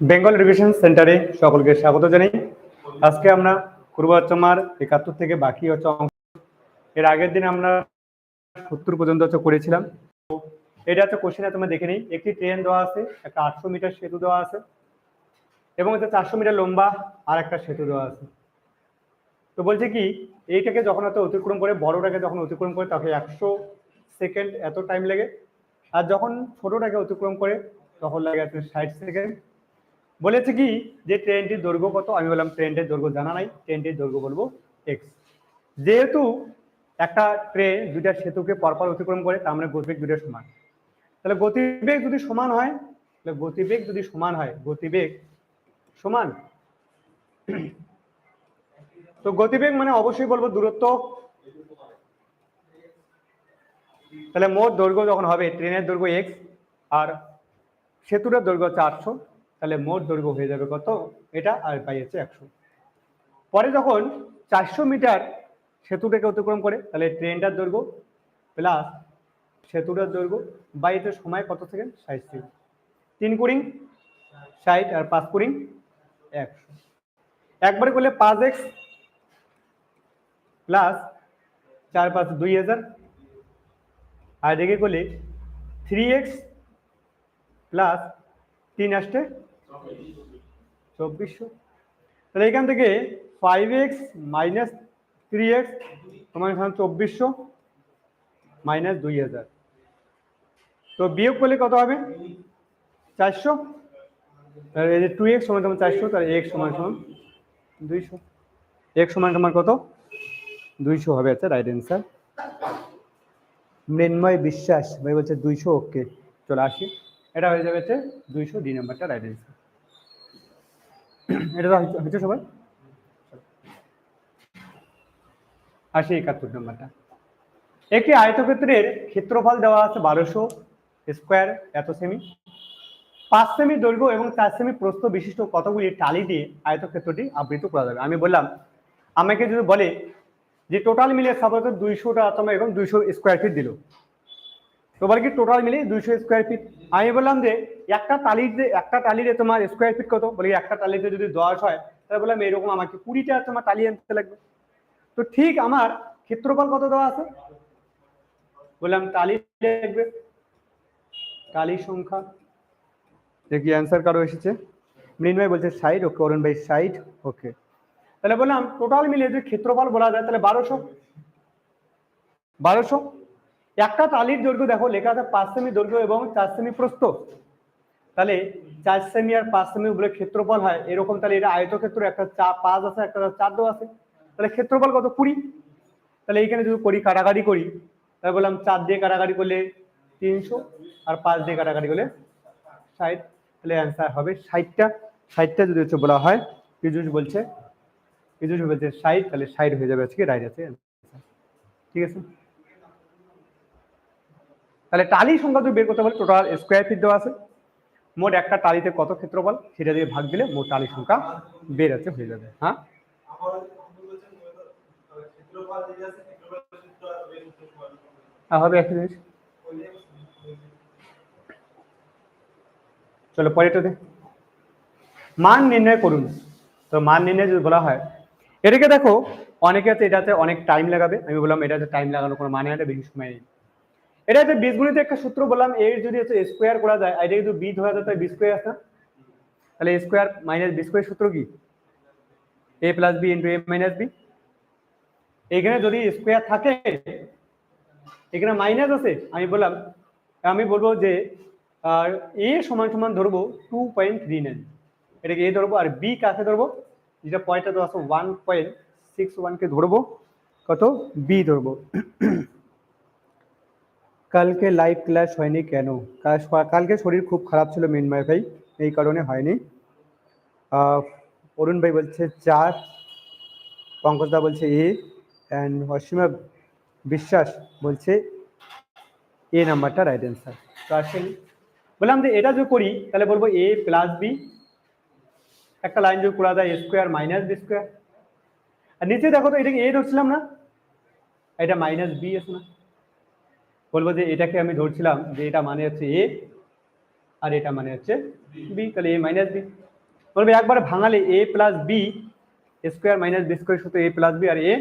Bengal education সেন্টারে সকলকে স্বাগত জানাই। আজকে আমরা পূর্ব পূর্বাচমার একাত্তর থেকে বাকি হচ্ছে অংশ। এর আগের দিন আমরা সত্তর পর্যন্ত হচ্ছে করেছিলাম। এটা হচ্ছে কোশ্চেনে তোমরা দেখে নিই। একটি ট্রেন দেওয়া আছে, একটা আটশো মিটার সেতু দেওয়া আছে এবং হচ্ছে চারশো মিটার লম্বা আর একটা সেতু দেওয়া আছে। তো বলছে কি এইটাকে যখন এত অতিক্রম করে, বড়টাকে যখন অতিক্রম করে তখন একশো সেকেন্ড এত টাইম লাগে। আর যখন ছোটটাকে অতিক্রম করে, তখন লাগে আছে ষাট সেকেন্ড। বলেছে কি যে ট্রেনটির দৈর্ঘ্য কত? আমি বললাম ট্রেনটির দৈর্ঘ্য জানা নাই ট্রেনটির দৈর্ঘ্য বলব এক্স যেহেতু একটা ট্রেন দুইটা সেতুকে পরপর অতিক্রম করে, তার মানে গতিবেগ দুটো সমান। তাহলে গতিবেগ যদি সমান হয়, তাহলে গতিবেগ যদি সমান হয়, গতিবেগ সমান। তো গতিবেগ মানে অবশ্যই বলব দূরত্ব। তাহলে মোট দৈর্ঘ্য যখন হবে, ট্রেনের দৈর্ঘ্য এক্স আর সেতুটার দৈর্ঘ্য চারশো তাহলে মোট দৈর্ঘ্য হয়ে যাবে কত? এটা আর হচ্ছে একশো। পরে যখন চারশো মিটার সেতুটাকে অতিক্রম করে, তাহলে ট্রেনটার দৈর্ঘ্য প্লাস সেতুটার দৈর্ঘ্য বাইতে সময় কত সেকেন্ড? ষাট সেকেন্ড। তিন কুড়িং, ষাট আর পাঁচ কুড়িং, একশো। একবারে করলে পাঁচ এক্স প্লাস চার পাঁচ দুই হাজার। আর এদিকে করলে থ্রি এক্স প্লাস তিন আসতে চব্বিশশো। তাহলে এখান থেকে five x minus three x তোমার এখানে চব্বিশশো মাইনাস দুই হাজার। তো বিয়োগ করলে কত হবে? চারশো। তাহলে টু এক্স সমান সমান চারশো, তাহলে এক্স সমান সমান দুইশো। এক্স সমান সমান কত? দুইশো হবে আচ্ছা রাইট অ্যান্সার মৃন্ময় বিশ্বাস, ভাই বলছে দুইশো ওকে চলে আসি। এটা হয়ে যাবে হচ্ছে দুইশো ডি নাম্বারটা রাইট অ্যান্সার এটা হচ্ছে সবাই? আসি একাত্তর নাম্বারটা একটি আয়তক্ষেত্রের ক্ষেত্রফল দেওয়া আছে বারোশো স্কোয়ার এত সেমি পাঁচ সেমি দৈর্ঘ্য এবং চার সেমি প্রস্থ বিশিষ্ট কতগুলি টালি দিয়ে আয়তক্ষেত্রটি আবৃত করা যাবে? আমি বললাম, আমাকে যদি বলে যে টোটাল মিলিয়ে সাধারণত দুইশোটা তোমার এবং দুইশো স্কোয়ার ফিট দিল। তোমার কি টোটাল মিলিয়ে দুইশো স্কোয়ার ফিট আমি বললাম যে, একটা টালির যে, একটা টালিরে তোমার স্কোয়ার ফিট কত? বলি একটা টালিতে যদি দশ হয়, তাহলে বললাম এরকম আমাকে কুড়িটা তোমার টালি আনতে লাগবে। তো ঠিক আমার ক্ষেত্রফল কত দেওয়া আছে? বললাম টালি লাগবে। টালির সংখ্যা। দেখি অ্যান্সার কারও এসেছে? মৃন্ময় বলছে ষাট, ওকে, অরুণ ভাই ষাট, ওকে। তাহলে বললাম টোটাল মিলিয়ে যদি ক্ষেত্রফল বলা যায়, তাহলে বারোশো। বারোশো? একটা তালির দৈর্ঘ্য দেখো, লেখা আছে পাঁচ সেমি দৈর্ঘ্য এবং চার সেমি প্রস্থ। তাহলে চার সেমি আর পাঁচ সেমি উপরে ক্ষেত্রফল হয়, এরকম তাহলে এটা আয়তক্ষেত্র, একটা চা পাঁচ আছে, একটা চার দো আছে। তাহলে ক্ষেত্রফল কত? কুড়ি। তাহলে এইখানে যদি করি, কাটাকাটি করি, তাহলে বললাম চার দিয়ে কাটাকাটি করলে তিনশো আর পাঁচ দিয়ে কাটাকাটি করলে ষাট। তাহলে অ্যান্সার হবে ষাটটা। ষাটটা যদি হচ্ছে বলা হয়, পীযুষ বলছে পীযুষ বলছে ষাট, তাহলে ষাট হয়ে যাবে আজকে রাইট আছে? ঠিক আছে? তাহলে টালি সংখ্যা যদি বের করতে পারি টোটাল স্কোয়ার ফিট দেওয়া আছে। মোট একটা টালিতে কত ক্ষেত্রফল? সেটা দিয়ে ভাগ দিলে মোট টালি সংখ্যা বের আছে হয়ে যাবে হ্যাঁ? হবে একশো জিনিস। চলো পরেরটাতে মান নির্ণয় করুন। তো মান নির্ণয় যদি বলা হয় এটাকে দেখো, অনেকে আছে এটাতে অনেক টাইম লাগাবে। আমি বললাম এটাতে টাইম লাগানোর কোনো মানে না বেশি সময় নেই। এটা হচ্ছে বীজগণিতে একটা সূত্র বললাম, এর যদি হচ্ছে স্কোয়ার করা যায় এটা কিন্তু বি ধরা যায় তাই বি স্কোয়ার আছে তাহলে স্কোয়ার মাইনাস বি স্কোয়ার সূত্র কি? A plus B into A minus B এখানে যদি স্কোয়ার থাকে, এখানে মাইনাস আছে, আমি বললাম, আমি বলব যে এ সমান সমান ধরবো টু পয়েন্ট থ্রি নাইন এটাকে এ ধরবো, আর বি কাকে ধরবো? যেটা পয়েন্টটা আছে ওয়ান পয়েন্ট সিক্স ওয়ানকে ধরবো, কত? বি ধরবো। কালকে লাইভ ক্লাস হয়নি কেন? কালকে শরীর খুব খারাপ ছিল মিনময় ভাই, এই কারণে হয়নি। অরুণ ভাই বলছে চার পঙ্কজদা বলছে এ অ্যান্ড অসীমা বিশ্বাস বলছে এ নাম্বারটা রাইট অ্যান্সার তো আসেন, বললাম যে এটা যদি করি, তাহলে বলব এ প্লাস বি একটা লাইন যদি করা যায় স্কোয়ার মাইনাস বি স্কোয়ার আর নিচে দেখো তো এটাকে এ ধরছিলাম না? এটা মাইনাস বি আছে না। বলব যে এটাকে আমি ধরছিলাম যে এটা মানে হচ্ছে এ আর এটা মানে হচ্ছে বি তাহলে এ মাইনাস বি বলবে একবার ভাঙালে A plus B square minus B square শুধু A plus B R A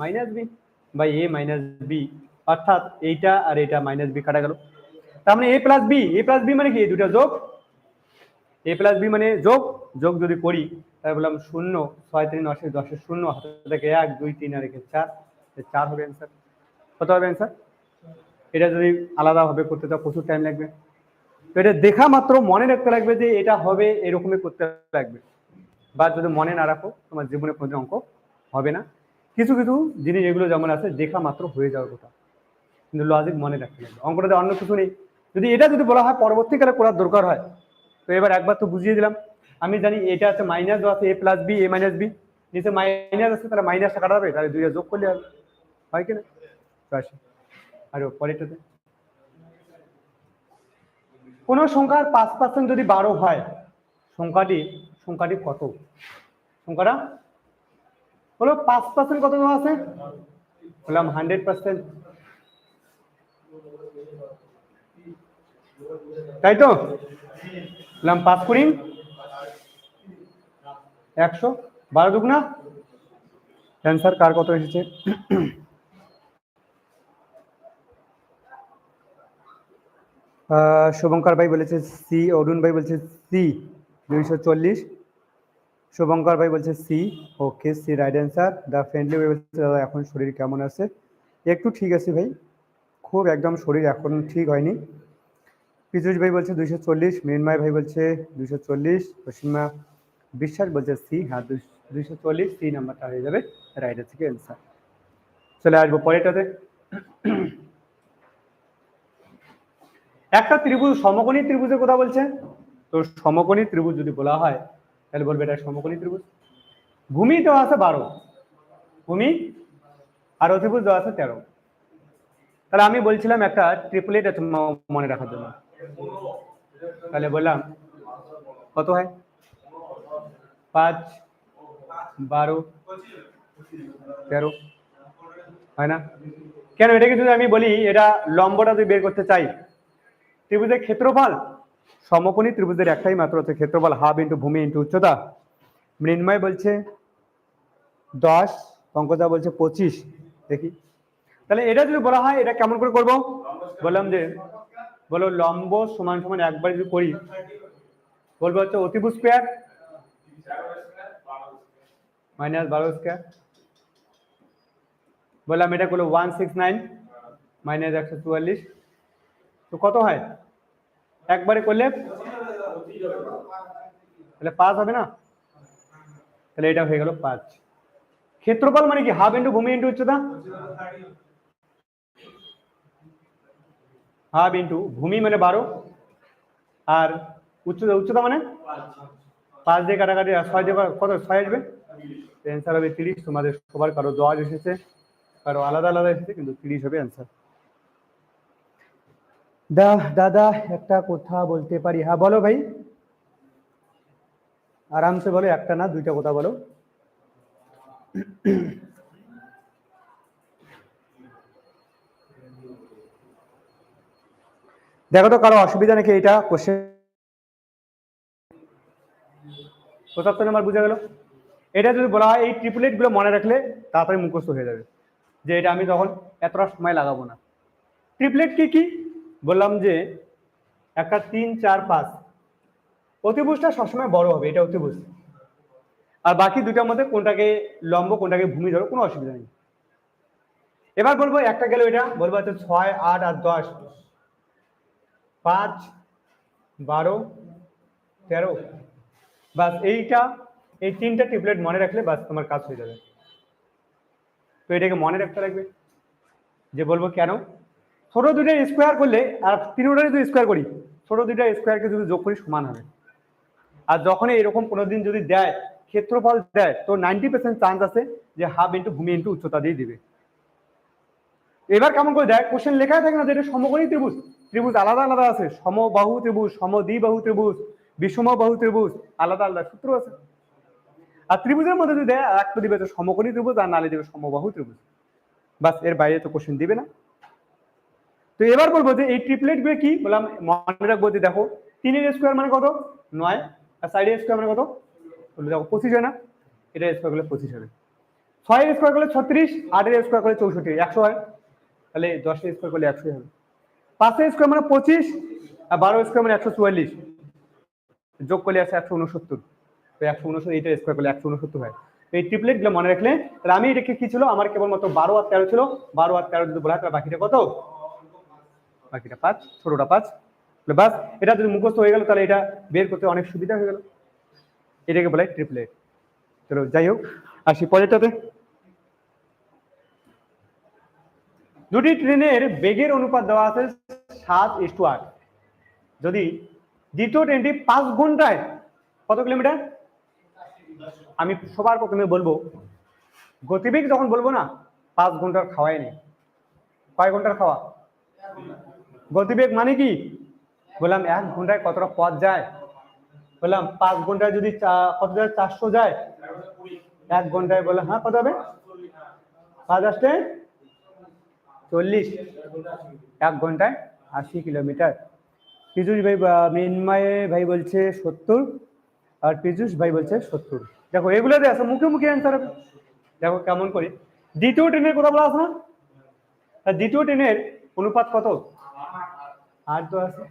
minus B by A minus B অর্থাৎ এইটা আর এটা মাইনাস বি কাটা গেল। তার মানে A plus B A plus B মানে কি? দুটা যোগ এ প্লাস বি মানে যোগ যোগ যদি করি, তাহলে বললাম শূন্য, ছয় তিন দশের দশের শূন্য, হাতে থেকে এক, দুই, তিন আর একে চার চার হবে অ্যান্সার কত হবে অ্যান্সার এটা যদি আলাদাভাবে করতে চাও, প্রচুর টাইম লাগবে। তো এটা দেখা মাত্র মনে রাখতে লাগবে যে এটা হবে, এরকমই করতে লাগবে। বা যদি মনে না রাখো, তোমার জীবনে কোনো অঙ্ক হবে না। কিছু কিছু জিনিস এগুলো যেমন আছে, দেখা মাত্র হয়ে যাওয়ার কথা। কিন্তু লজিক মনে রাখতে লাগবে। অঙ্কটাতে অন্য কিছু নেই। যদি এটা যদি বলা হয়, পরবর্তীকালে করার দরকার হয় তো এবার একবার তো বুঝিয়ে দিলাম। আমি জানি এটা আছে মাইনাস আছে A plus B A minus B নিচে মাইনাস আছে, তাহলে মাইনাসটা কাটা হবে তাহলে দুইটা যোগ করলে হয় কিনা তো আর পরেরটাতে। কোন সংখ্যার পাঁচ পার্সেন্ট যদি বারো হয়, সংখ্যাটি সংখ্যাটি কত? সংখ্যাটা? হলো পাঁচ পার্সেন্ট কত দেওয়া আছে? বললাম হান্ড্রেড পার্সেন্ট তাই তো? বললাম পাঁচ কুড়ি একশো? বারো দুগুনা অ্যান্সার কার কত এসেছে? শুভঙ্কর ভাই বলেছে সি অরুণ ভাই বলছে সি দুইশো চল্লিশ। শুভঙ্কর ভাই বলছে C okay C right answer the friendly ভাই বলছে, দাদা, এখন শরীর কেমন আছে? একটু ঠিক আছে ভাই। খুব একদম শরীর এখন ঠিক হয়নি। পীযুষ ভাই বলছে দুইশো চল্লিশ মৃন্ময় ভাই বলছে দুইশো চল্লিশ পশ্চিমা বিশ্বাস বলছে সি হ্যাঁ দুইশো চল্লিশ, সি নাম্বারটা হয়ে যাবে রাইটের থেকে অ্যান্সার চলে আসব পরেরটাতে। একটা ত্রিভুজ, সমকোণী ত্রিভুজের কথা বলছে। তো সমকোণী ত্রিভুজ যদি বলা হয়, তাহলে বলবে এটা সমকোণী ত্রিভুজ। ভূমি দেওয়া আছে বারো। ভূমি আর অতিভুজ দেওয়া আছে তেরো। তাহলে আমি বলছিলাম একটা ট্রিপলেট আছে মনে রাখার জন্য। তাহলে বললাম, কত হয়? পাঁচ, বারো, তেরো, হয় না? কেন? এটাকে যদি আমি বলি, এটা লম্বটা যদি বের করতে চাই। ত্রিভুজের ক্ষেত্রফল, সমকোণী ত্রিভুজের একটাই মাত্র হচ্ছে ক্ষেত্রফল, হাফ ইন্টু ভূমি ইন্টু উচ্চতা। মৃন্ময় বলছে দশ, পঙ্কজা বলছে পঁচিশ। দেখি। তাহলে এটা যদি বলা হয়, এটা কেমন করে করব? বললাম যে বলো লম্ব সমান সমান একবার যদি করি, বলব হচ্ছে অতিভুজ স্কোয়ার মাইনাস বারো স্কোয়ার বললাম এটা করল ওয়ান সিক্স নাইন মাইনাস একশো চুয়াল্লিশ। তো কত হয়? একবারে করলে তাহলে পাঁচ হবে না? তাহলে এটা হয়ে গেল পাঁচ। ক্ষেত্রফল মানে কি? হাফ ইন্টু ভূমি ইন্টু উচ্চতা? হাফ ইন্টু ভূমি মানে বারো, আর উচ্চতা উচ্চতা মানে পাঁচ দিয়ে কাটাকাটি, আর ছয় দিয়ে কত, ছয় আসবে? অ্যান্সার হবে তিরিশ, তোমাদের সবার কারও দশ এসেছে, কারও আলাদা আলাদা এসেছে, কিন্তু তিরিশ হবে অ্যান্সার দা, দাদা, একটা কথা বলতে পারি। হ্যাঁ বলো ভাই। আরামসে বলো, একটা না, দুইটা কথা বলো। দেখো তো কারও অসুবিধা নাকি এটা কোশ্চেন পঁচাত্তর নাম্বার বুঝা গেল? এটা যদি বলা হয়, এই ট্রিপলেটগুলো মনে রাখলে তাড়াতাড়ি মুখস্থ হয়ে যাবে। যে এটা আমি তখন এতটা সময় লাগাবো না। ট্রিপলেট কি কি? বললাম যে, একটা তিন, চার, পাঁচ। অতিভুজটা সবসময় বড় হবে, এটা অতিভুজ। আর বাকি দুটার মধ্যে কোনটাকে লম্ব, কোনটাকে ভূমি, ধরো কোনো অসুবিধা নেই। এবার বলব একটা গেল এটা, বলব হচ্ছে ছয়, আট আর দশ। পাঁচ, বারো, তেরো। বাস এইটা, এই তিনটা টিপলেট মনে রাখলে বাস তোমার কাজ হয়ে যাবে। তো এটাকে মনে রাখতে লাগবে যে বলব কেন? ছোট দুইটা স্কোয়ার করলে, আর তিনটারই যদি স্কোয়ার করি, ছোট দুইটা স্কোয়ারকে যদি যোগ করি, সমান হবে। আর যখন এরকম কোনোদিন যদি দেয়, ক্ষেত্রফল দেয়, তো নাইনটি পার্সেন্ট চান্স আছে যে হাফ ইন্টু ভূমি ইন্টু উচ্চতা দিয়ে দিবে। এবার কেমন করে দেয় কোশ্চেন লেখাই থাকে না যে এটা সমকোণী ত্রিভুজ। ত্রিভুজ আলাদা আলাদা আছে। সমবাহু ত্রিভুজ, সমদ্বিবাহু ত্রিভুজ, বিষমবাহু ত্রিভুজ, আলাদা আলাদা সূত্র আছে। আর ত্রিভুজের মধ্যে যদি দেয় একটা দিবে তো সমকোণী ত্রিভুজ আর নালে দিবে সমবাহু ত্রিভুজ। বাস, এর বাইরে তো কোশ্চেন দিবে না। তো এবার বলব যে এই ট্রিপলেটগুলো কি? বললাম, মনে রাখব যে দেখো, তিনের স্কোয়ার মানে কত? নয়। আর সাইডের স্কোয়ার মানে কত? দেখো, পঁচিশ হয় না? এটা স্কোয়ার করলে পঁচিশ হবে। ছয়ের স্কোয়ার করলে ছত্রিশ, আটের স্কোয়ার করলে চৌষট্টি। একশো হয়? তাহলে দশের স্কোয়ার করলে একশোই হবে। পাঁচের স্কোয়ার মানে পঁচিশ, আর বারো স্কোয়ার মানে একশো চুয়াল্লিশ। যোগ করলে আছে একশো উনসত্তর। একশো উনসত্তর এইটা স্কোয়ার করলে একশো উনসত্তর হয়। এই ট্রিপলেটগুলো মনে রাখলে, তাহলে আমি এটাকে কি ছিল? আমার কেবলমাত্র বারো আর তেরো ছিল। বারো আর তেরো যদি বলা হয় বাকিটা কত? বাকিটা পাঁচ, ছোটটা পাঁচ। বাস, এটা যদি মুখস্থ হয়ে গেল, তাহলে এটা বের করতে অনেক সুবিধা হয়ে গেল। এটাকে বলে ট্রিপলেট চলো, যাই হোক, আসি পরেরটাতে। দুটি ট্রেনের বেগের অনুপাত দেওয়া আছে সাত ইস টু আট। যদি দ্বিতীয় ট্রেনটি পাঁচ ঘন্টায় কত কিলোমিটার? আমি সবার প্রথমে বলব, গতিবেগ যখন বলব না, পাঁচ ঘণ্টার খাওয়াই নেই। কয় ঘণ্টার খাওয়া? গতিবেগ মানে কি? বললাম এক ঘন্টায় কতটা পথ যায়? বললাম পাঁচ ঘন্টায় যদি কত যায়? চারশো যায়। এক ঘন্টায় বললাম হ্যাঁ কত হবে? পাঁচ আসতে চল্লিশ, এক ঘন্টায় আশি কিলোমিটার। পীযুষ ভাই বা- ভাই বলছে সত্তর আর পীযুষ ভাই বলছে সত্তর। দেখো, এগুলোতে আছে, মুখে মুখে অ্যান্সার হবে। দেখো কেমন করে। দ্বিতীয় ট্রেনের কথা বলা আছে না? দ্বিতীয় ট্রেনের অনুপাত কত? আট তো আছে।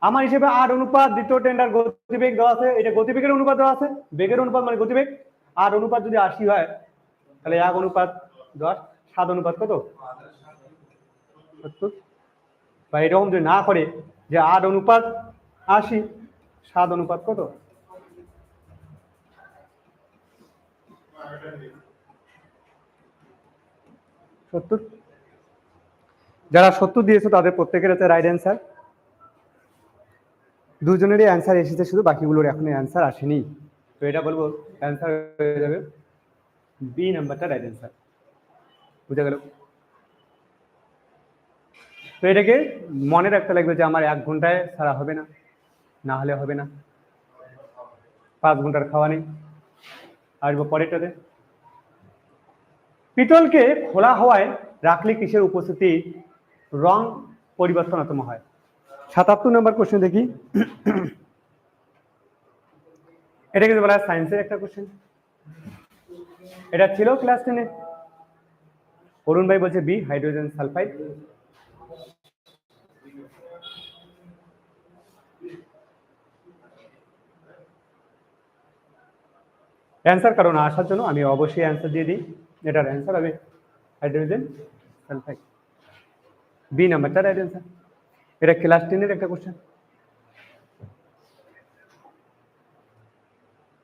আমার হিসেবে আট অনুপাত, দ্বিতীয় ট্রেনটার গতিবেগ দেওয়া আছে। এটা গতিবেগের অনুপাত দেওয়া আছে। বেগের অনুপাত মানে গতিবেগ। আট অনুপাত যদি আশি হয়, তাহলে এক অনুপাত দশ, সাত অনুপাত কত? বা এরকম যদি না করে যে আট অনুপাত আশি, সাত অনুপাত কত? সত্তর। যারা সত্তর দিয়েছ তাদের প্রত্যেকের হচ্ছে রাইট অ্যান্সার দুজনেরই অ্যান্সার এসেছে শুধু, বাকিগুলোর এখনও অ্যান্সার আসেনি। তো এটা বলব অ্যান্সার হয়ে যাবে। বি নাম্বারটা রাইট অ্যান্সার বুঝা গেল? তো এটাকে মনে রাখতে লাগবে যে আমার এক ঘন্টায় ছাড়া হবে না না হলে হবে না। পাঁচ ঘণ্টার খাওয়া নেই। আসব পরেরটাতে। পিতলকে খোলা হওয়ায় রাখলে কিসের উপস্থিতি? রং পরিবর্তনতম হয়। সাতাত্তর নম্বর কোশ্চেন দেখি। এটা কিন্তু বলা সায়েন্সের একটা কোশ্চেন এটা ছিল ক্লাস টেনে অরুণ ভাই বলছে বি হাইড্রোজেন সালফাইড অ্যান্সার কারণ আসার জন্য আমি অবশ্যই অ্যান্সার দিয়ে দিই। এটার অ্যান্সার হবে হাইড্রোজেন সালফাইড বি নাম্বারটা রাইট অ্যান্সার এটা ক্লাস টেনের একটা কোশ্চেন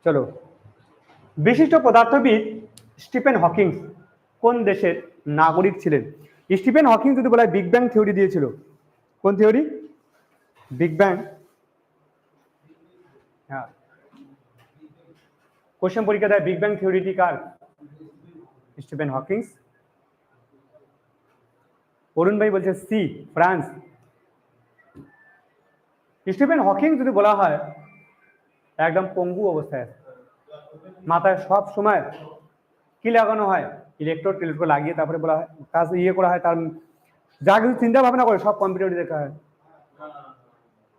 চলো। বিশিষ্ট পদার্থবিদ স্টিফেন হকিংস কোন দেশের নাগরিক ছিলেন? স্টিফেন হকিং যদি বলা হয় বিগ ব্যাং থিওরি দিয়েছিল। কোন থিওরি বিগ ব্যাং হ্যাঁ। কোশ্চেন পরীক্ষা দেয় বিগ ব্যাং থিওরিটি কার? স্টিফেন হকিংস অরুণ ভাই বলছে সি ফ্রান্স স্টিফেন হকিং যদি বলা হয়, একদম পঙ্গু অবস্থায়। মাথায় সব সময় কি লাগানো হয়? ইলেকট্রোড টেলিস্কোপ লাগিয়ে তারপরে বলা হয়, কাজ ইয়ে করা হয়, তার যা কিছু চিন্তা ভাবনা করে, সব কম্পিউটারে দেখা হয়।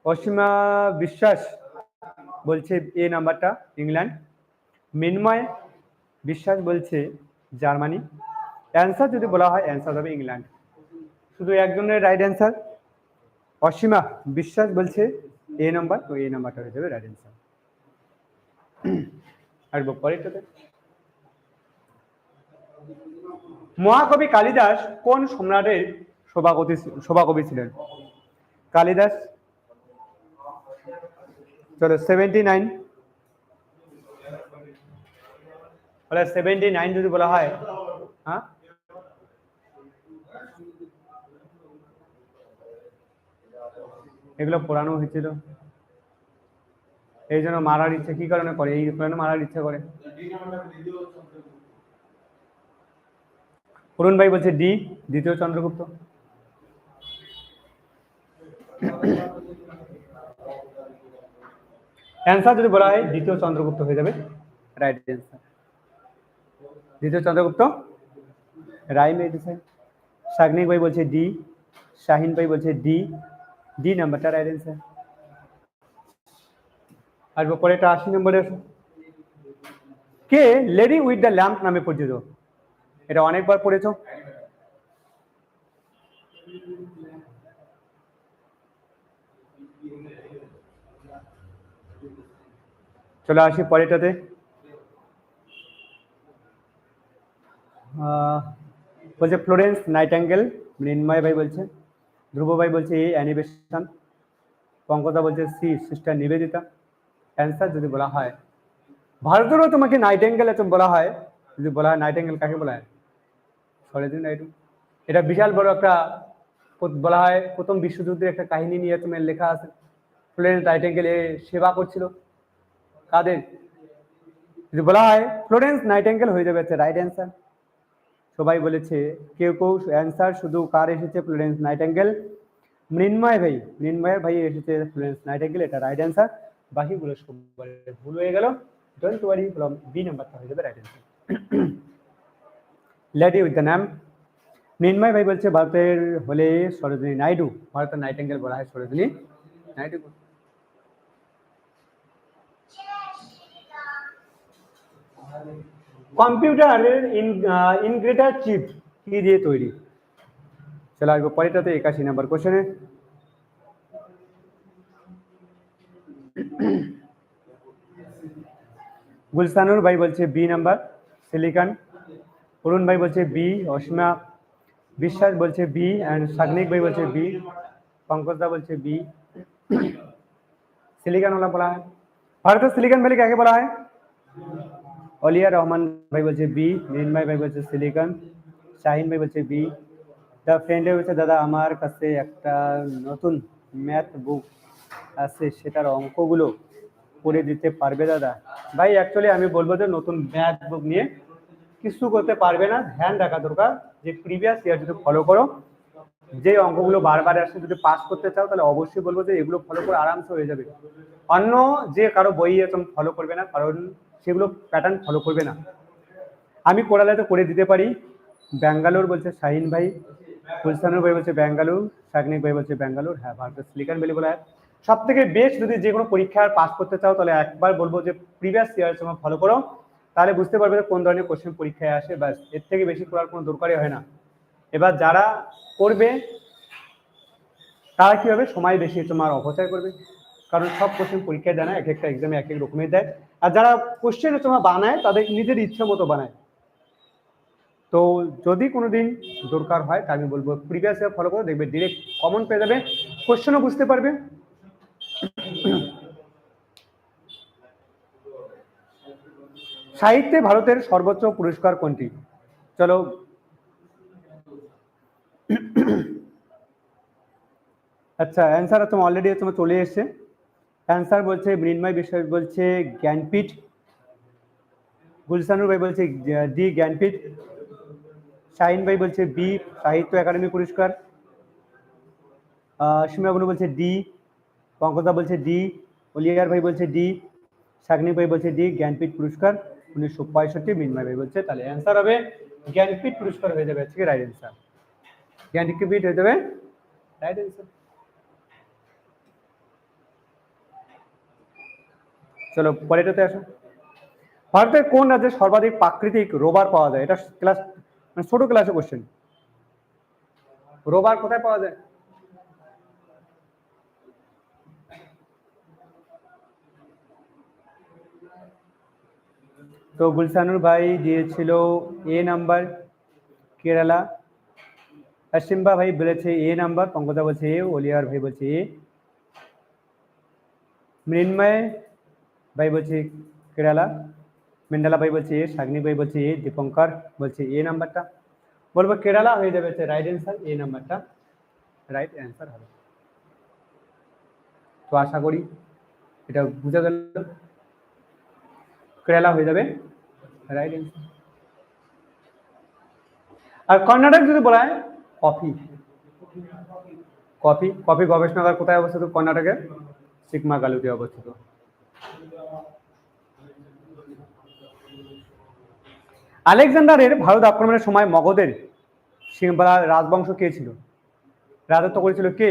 অসীমা বিশ্বাস বলছে এ নাম্বারটা ইংল্যান্ড মিনময় বিশ্বাস বলছে জার্মানি। অ্যান্সার যদি বলা হয় অ্যান্সার হবে ইংল্যান্ড। শুধু একজনের রাইট অ্যান্সার অসীমা বিশ্বাস বলছে এ নাম্বার তো এই নাম্বারটা হয়ে যাবে রাইট অ্যান্সার আসব পরেরটাতে। মহাকবি কালিদাস কোন সম্রাটের সভাকবি সভাকবি ছিলেন? কালিদাস। চলো সেভেন্টি নাইন বলে সেভেন্টি নাইন যদি বলা হয় হ্যাঁ? এগুলো পড়ানো হয়েছিল। এই জন্য মারার ইচ্ছা, কি কারণে করে? এই কারণে মারার ইচ্ছা করে। অরুণ ভাই বলছে ডি, দ্বিতীয় চন্দ্রগুপ্ত। অ্যান্সার যদি বলা হয়, দ্বিতীয় চন্দ্রগুপ্ত হয়ে যাবে। রাইট অ্যান্সার দ্বিতীয় চন্দ্রগুপ্ত, রাই মেডিসিন, সাগ্নিক ভাই বলছে ডি, শাহিন ভাই বলছে ডি ডি নাম্বারটা রাইট অ্যান্সার আর পরে এটা আশি নম্বরে কে লেডি উইথ দ্য ল্যাম্প নামে পরিচিত? এটা অনেকবার পড়েছো। চলে আসি পরেরটাতে। বলছে ফ্লোরেন্স নাইটাঙ্গেল মৃন্ময় ভাই বলছে, ধ্রুব ভাই বলছে এ অ্যানিমেশন পঙ্কজা বলছে, সি সিস্টার নিবেদিতা। অ্যান্সার যদি বলা হয়, ভারতেরও তোমাকে নাইটেঙ্গেল এত বলা হয়, যদি বলা হয় নাইট নাইটেঙ্গেল কাকে বলা হয়? সরেদিন নাইডু। এটা বিশাল বড় একটা বলা হয়, প্রথম বিশ্বযুদ্ধের একটা কাহিনী নিয়ে তোমার লেখা আছে। ফ্লোরেন্স নাইটেঙ্গেল এ সেবা করছিল। কাদের? যদি বলা হয় ফ্লোরেন্স নাইটেঙ্গেল হয়ে যাবে রাইট অ্যান্সার সবাই বলেছে, কেউ কেউ অ্যান্সার শুধু কার এসেছে? ফ্লোরেন্স নাইটেঙ্গেল মৃন্ময় ভাই মৃন্ময়ের ভাই এসেছে ফ্লোরেন্স নাইটেঙ্গেল এটা রাইট অ্যান্সার বাকিগুলো ভুল হয়ে গেল। ডোন্ট ওয়ারি বি নাম্বারটা হয়ে যাবে right answer lady with the নাম মৃন্ময় ভাই বলছে, ভারতের হলে সরোজিনী নাইডু। ভারতের নাইটেঙ্গেল বলা হয় সরোজিনী নাইডু। কম্পিউটারের ইনগ্রেটার চিপ কি দিয়ে তৈরি? চলো আসব পরেরটাতে একাশি নাম্বার কোশ্চেনে গুলসানুর ভাই বলছে বি নাম্বার, সিলিকন। অরুণ ভাই বলছে বি অসীমা। বিশ্বাস বলছে বি অ্যান্ড সাগনিক ভাই বলছে বি পঙ্কজদা বলছে বি সিলিকন ওলা বলা হয়। ভারতের সিলিকন ভ্যালি কাকে বলা হয়? অলিয়া রহমান ভাই বলছে বি মৃন্ময় ভাই বলছে সিলিকন শাহিন ভাই বলছে বি দ্য ফ্রেন্ডে বলছে, দাদা, আমার কাছে একটা নতুন ম্যাথ বুক আছে, সেটার অঙ্কগুলো করে দিতে পারবে দাদা? ভাই অ্যাকচুয়ালি আমি বলব যে নতুন ম্যাথ বুক নিয়ে কিছু করতে পারবে না, ধ্যান রাখা দরকার, যে প্রিভিয়াস ইয়ার যদি ফলো করো, যে অঙ্কগুলো বারবার আসছে, যদি পাস করতে চাও, তাহলে অবশ্যই বলব যে এগুলো ফলো করে আরামসে হয়ে যাবে। অন্য যে কারও বই এরকম ফলো করবে না, কারণ সেগুলো প্যাটার্ন ফলো করবে না। আমি কোরালে তো করে দিতে পারি। ব্যাঙ্গালোর বলছে শাহিন ভাই গুলসানুর ভাই বলছে ব্যাঙ্গালোর শাগনিক ভাই বলছে ব্যাঙ্গালোর হ্যাঁ ভারতের সিলিকন ভ্যালি বলা সব থেকে বেস্ট যদি যে কোনো পরীক্ষার পাস করতে চাও, তাহলে একবার বলব যে প্রিভিয়াস ইয়ার সময় ফলো করো। তাহলে বুঝতে পারবে যে কোন ধরনের কোশ্চেন পরীক্ষায় আসে, ব্যাস, এর থেকে বেশি করার কোনো দরকারই হয় না। এবার যারা করবে, তারা কি হবে সময় বেশি তোমার অপচয় করবে? কারণ সব কোশ্চেন পরীক্ষায় দেয় না এক একটা এক্সামে এক এক রকমের দেয়। আর যারা কোশ্চেন তোমার বানায়, তাদের নিজের ইচ্ছে মতো বানায়। তো যদি কোনোদিন দরকার হয় তা আমি বলব প্রিভিয়াস ইয়ার ফলো করে, দেখবে ডিরেক্ট কমন পেয়ে যাবে। কোশ্চেনও বুঝতে পারবে। সাহিত্যে ভারতের সর্বোচ্চ পুরস্কার কোনটি? চলো। আচ্ছা অ্যান্সার তোমার অলরেডি তোমার চলে এসছে। অ্যান্সার বলছে মৃন্ময় বিশ্বাস বলছে জ্ঞানপীঠ। গুলশানুর ভাই বলছে ডি জ্ঞানপীঠ। শাহিন ভাই বলছে বি সাহিত্য একাডেমি পুরস্কার। আহ, সীমা বনু বলছে ডি। পঙ্কজা বলছে ডি। অলিয়ার ভাই বলছে ডি। শাগনি ভাই বলছে ডি জ্ঞানপীঠ পুরস্কার। উনিশশো পঁয়ষট্টি মিনময় ভাই বলছে তাহলে অ্যান্সার হবে জ্ঞানপীঠ পুরস্কার হয়ে যাবে আজকে রাইট অ্যান্সার জ্ঞানপীঠ হয়ে যাবে রাইট অ্যান্সার চলো পরেরটাতে আসো। ভারতের কোন রাজ্যে সর্বাধিক প্রাকৃতিক রোবার পাওয়া যায়? এটা ক্লাস মানে ছোট ক্লাসে কোশ্চেন রোবার কোথায় পাওয়া যায়? তো গুলশানুর ভাই দিয়েছিল এ নাম্বার কেরালা। অসিম্বা ভাই বলেছে এ নাম্বার পঙ্কজা বলছে এ ওলিয়ার ভাই বলছে এ মৃন্ময় ভাই বলছি কেরালা, মেন্ডালা ভাই বলছে এ শাগনি ভাই বলছে এ, দীপঙ্কর বলছে এ নাম্বারটা। বলব কেরালা হয়ে যাবে রাইট অ্যান্সার এ নাম্বারটা। রাইট অ্যান্সার হবে। তো আশা করি এটা বুঝা গেল। কেরালা হয়ে যাবে রাইট অ্যান্সার আর কর্ণাটক যদি বলা হয়, কফি। কফি কফি গবেষণাগার কোথায় অবস্থিত? কর্ণাটকের চিকমাগালুতে অবস্থিত। আলেকজান্ডারের ভারত আক্রমণের সময় মগধের সিংবালা রাজবংশ কে ছিল? রাজত্ব করেছিল কে?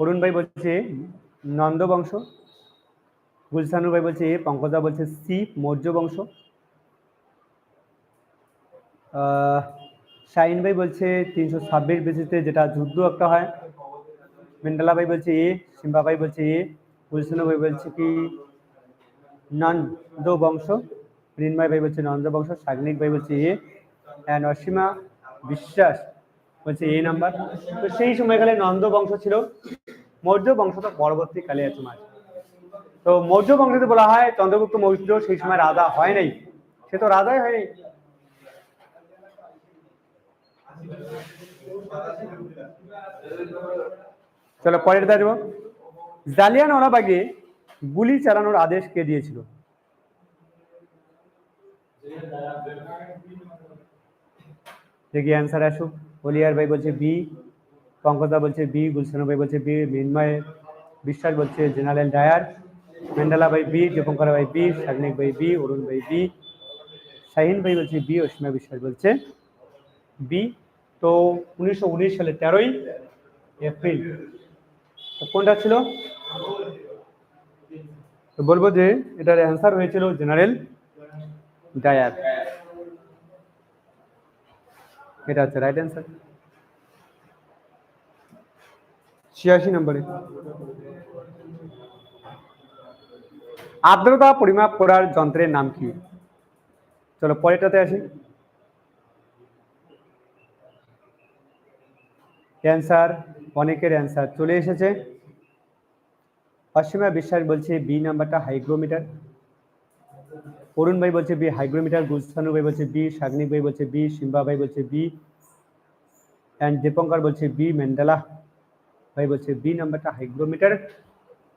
অরুণ ভাই বলছে নন্দ বংশ গুলশানু ভাই বলছে এ পঙ্কজা, বলছে সি মৌর্য বংশ শাহিন ভাই বলছে তিনশো ছাব্বিশ বেসিসে যেটা যুদ্ধ একটা হয়। মেন্ডালা ভাই বলছে এ, সিম্বা ভাই বলছে এ। গুলশানু ভাই বলছে কি, নন্দ বংশ, রিন্ময় ভাই বলছে নন্দ বংশ, সাগ্নিক ভাই বলছে এ অ্যান্ড অসীমা বিশ্বাস বলছে এ নাম্বার। তো সেই সময়কালে নন্দ বংশ ছিল, মৌর্য বংশ তো পরবর্তীকালে মাঝে। তো মৌর্য বংশতে বলা হয় চন্দ্রগুপ্ত মৌর্য, সেই সময় রাজা হয় নাই। সে তো রাজাই হয়নি চলো পরেরটা দেবো। জালিয়ান ওয়ালাবাগে গুলি চালানোর আদেশ কে দিয়েছিল? দেখি অ্যান্সার আসুক। হলিয়ার ভাই বলছে বি পঙ্কজা বলছে বি, গুলশানু ভাই বলছে বি, মিন্ময় বিশ্বাস বলছে জেনারেল ডায়ার, মেন্ডালা ভাই বি দীপঙ্কর ভাই বি সাগনিক ভাই বি, অরুণ ভাই বি, শাহিন ভাই বলছে বি, অসীমা বিশ্বাস বলছে বি। তো উনিশশো উনিশ সালে তেরোই এপ্রিল কোনটা ছিল? তো বলব যে এটার অ্যান্সার হয়েছিল জেনারেল ডায়ার এটা হচ্ছে রাইট অ্যান্সার ছিয়াশি নম্বরে। আর্দ্রতা পরিমাপ করার যন্ত্রের নাম কি? চলো পরেরটাতে আসি। অ্যান্সার অনেকের অ্যান্সার চলে এসেছে। অসীমা বিশ্বাস বলছে বি নাম্বারটা হাইগ্রোমিটার, অরুণ ভাই বলছে বি হাইগ্রোমিটার, গুলশানু ভাই বলছে বি, সাগনিক ভাই বলছে বি, সিম্বা ভাই বলছে বি অ্যান্ড দীপঙ্কর বলছে বি, মেন্ডালা ভাই বলছে বি নাম্বারটা হাইগ্রোমিটার।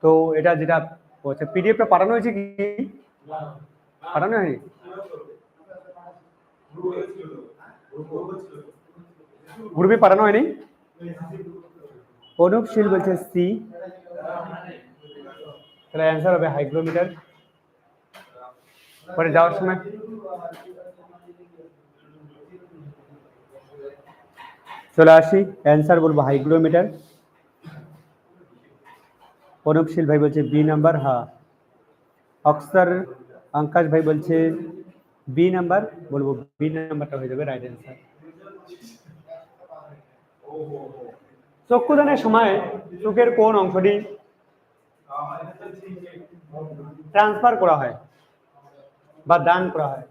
তো এটা যেটা বলছে, পিডিএফটা পাঠানো হয়েছে কি? পাঠানো হয়নি? গ্রুপে পাঠানো হয়নি? অনুপ শীল বলছে সি। তাহলে অ্যান্সার হবে হাইগ্রোমিটার পরে যাওয়ার সময়। চলে আসি অ্যান্সার বলব হাইগ্রোমিটার অনুপশীল ভাই বলছে বি নাম্বার হা। অক্সার আঙ্কাশ ভাই বলছে বি নাম্বার বলব বি নাম্বারটা হয়ে যাবে রাইট অ্যান্সার চক্ষুদানের সময় চোখের কোন অংশটি ট্রান্সফার করা হয় বা দান করা হয়।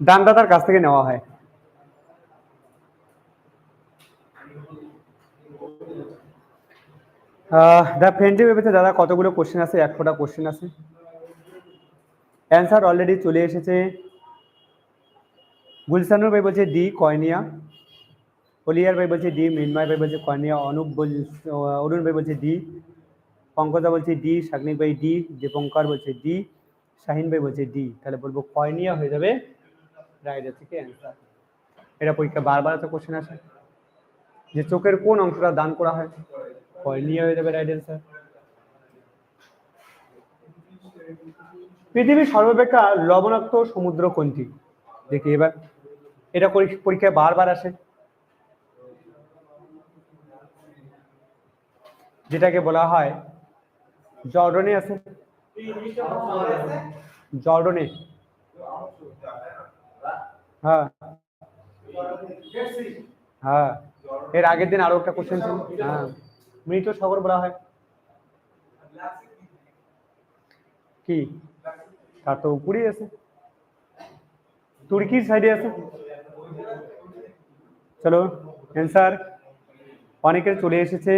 দানদাতার কাছ থেকে নেওয়া হয়। দ্য ফ্রেন্ডলি ওয়েবেতে দাদা কতগুলো কোশ্চেন আছে? এক ফোটা কোশ্চেন আছে। অ্যান্সার অলরেডি চলে এসেছে। গুলশানুর ভাই বলছে, ডি কয়নিয়া হলিয়ার ভাই বলছে, ডি, মিনময় ভাই বলছে কয়নিয়া অনুপ বল অরুণ ভাই বলছে, ডি। পঙ্কজা বলছে, ডি। সাগ্নিক ভাই, ডি। দীপঙ্কর বলছে, ডি। শাহিন ভাই বলছে, ডি। তাহলে বলব কয়নিয়া হয়ে যাবে রাইট থেকে অ্যান্সার এটা পরীক্ষা বারবার তো কোশ্চেন আসে। যে চোখের কোন অংশটা দান করা হয়? কর্নিয়া হয়ে যাবে রাইট অ্যান্সার পৃথিবীর সর্বাপেক্ষা লবণাক্ত সমুদ্র কোনটি দেখি এবার। এটা পরী- পরীক্ষায় বারবার আসে। যেটাকে বলা হয় জর্ডনে আছে। জর্ডনে। হ্যাঁ। হ্যাঁ। এর আগের দিন আরও একটা কোশ্চেন ছিল। হ্যাঁ। মৃত সাগর বলা হয়। কি? তার তো উপরেই আছে। তুর্কির সাইডে আছে। চলো অ্যান্সার অনেকের চলে এসেছে।